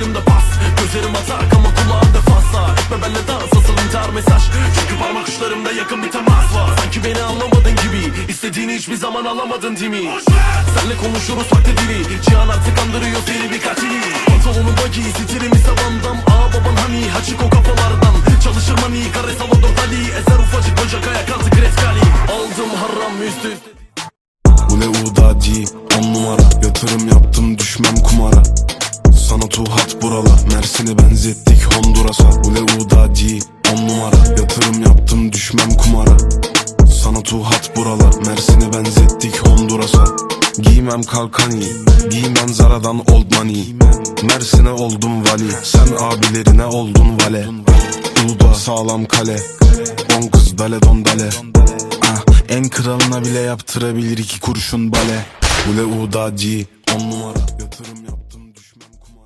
üzerimde bas Gözlerim atak ama kulağım defansa Etme benle dans asıl intihar mesaj. Çünkü parmak uçlarımda yakın bir temas var. Sanki beni anlamadın gibi. İstediğini hiçbir zaman alamadın Timi Senle konuşuruz vakti dili. Cihan artık andırıyor seni bir katili. Pantolonun bagi sitirim ise bandam Aa baban hani haçık o kafalardan. Çalışır mani kare Salvador Dali. Ezer ufacık böcek ayak altı kreskali Aldım haram üst üste Bu ne udadi on numara. Yatırım yaptım düşmem kumara Sana tuhat buralar Mersin'i benzettik Honduras'a. Bu ne udadi on numara. Yatırım yaptım düşmem kumara. Sana tuhat buralar Mersin'i benzettik Honduras'a. Giymem kalkani Giymem Zara'dan old money. Mersin'e oldum vali Sen abilerine oldun vale. Uludağ sağlam kale On kız dale don dale. Ah, en kralına bile yaptırabilir iki kurşun bale. Ule udacı on numara